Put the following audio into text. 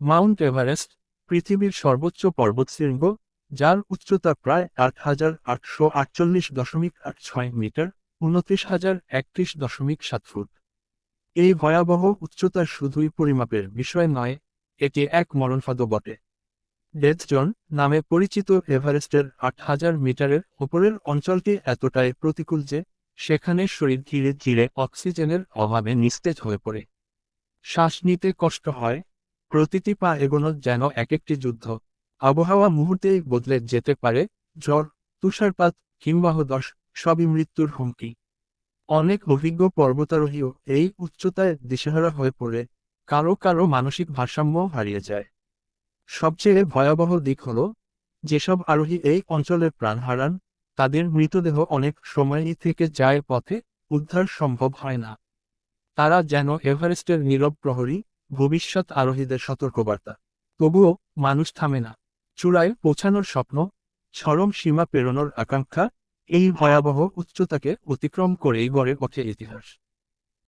Mount Everest, পৃথিবীর সর্বোচ্চ পর্বতশৃঙ্গ যার উচ্চতা প্রায় আট হাজার আটশো আটচল্লিশ দশমিক আট ছয় মিটার, উনত্রিশ হাজার একত্রিশ দশমিক সাত ফুট। এই ভয়াবহ উচ্চতা শুধুই পরিমাপের বিষয় নয়, এটি এক মরণফাদও বটে। ডেথ জোন নামে পরিচিত এভারেস্টের আট হাজার মিটারের ওপরের অঞ্চলটি এতটাই প্রতিকূল যে, সেখানে শরীর ধীরে ধীরে অক্সিজেনের অভাবে নিস্তেজ হয়ে পড়ে। শ্বাস নিতে কষ্ট হয় প্রতিটি পা এগোনো যেন এক একটি যুদ্ধ। আবহাওয়া মুহূর্তেই বদলে যেতে পারে জ্বর তুষারপাত হিমবাহ দশ সবই মৃত্যুর হুমকি। অনেক অভিজ্ঞ পর্বতারোহীও এই উচ্চতায় দিশেহারা হয়ে পড়ে, কারও কারও মানসিক ভারসাম্য হারিয়ে যায়। সবচেয়ে ভয়াবহ দিক হল, যেসব আরোহী এই অঞ্চলে প্রাণ হারান, তাদের মৃতদেহ অনেক সময়ই থেকে যায় পথে উদ্ধার সম্ভব হয় না। তারা যেন এভারেস্টের নীরব প্রহরী ভবিষ্যৎ আরোহীদের সতর্কবার্তা। তবুও, মানুষ থামে না। চূড়ায় পৌঁছানোর স্বপ্ন, চরম সীমা পেরোনোর আকাঙ্ক্ষা, এই ভয়াবহ উচ্চতাকে অতিক্রম করেই গড়ে ওঠে ইতিহাস।